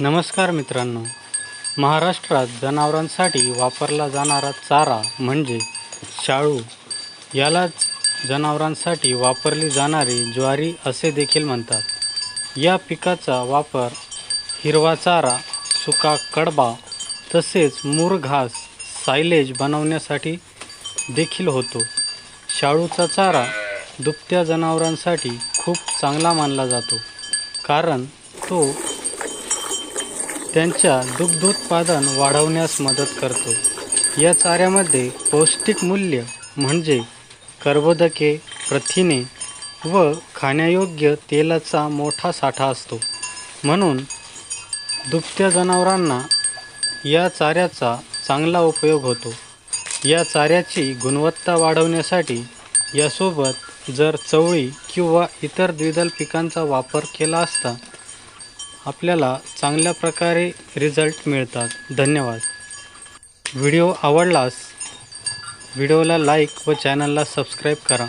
नमस्कार मित्रांनो. महाराष्ट्रात जनावरांसाठी वापरला जाणारा चारा म्हणजे शाळू. यालाच जनावरांसाठी वापरली जाणारी ज्वारी असे देखील म्हणतात. या पिकाचा वापर हिरवा चारा सुका कडबा तसेच मूर घास सायलेज बनवण्यासाठी देखील होतो. शाळूचा चारा दुभत्या जनावरांसाठी खूप चांगला मानला जातो. कारण तो त्यांच्या दुग्धोत्पादन वाढवण्यास मदत करतो. या चाऱ्यामध्ये पौष्टिक मूल्य म्हणजे कर्बोदके प्रथिने व खाण्यायोग्य तेलाचा मोठा साठा असतो. म्हणून दुभत्या जनावरांना या चाऱ्याचा चांगला उपयोग होतो. या चाऱ्याची गुणवत्ता वाढवण्यासाठी यासोबत जर चवळी किंवा इतर द्विदल पिकांचा वापर केला असता आपल्याला चांगल्या प्रकारे रिझल्ट मिळतात. धन्यवाद. व्हिडिओ आवडलास व्हिडिओला लाईक व चॅनलला सबस्क्राईब करा.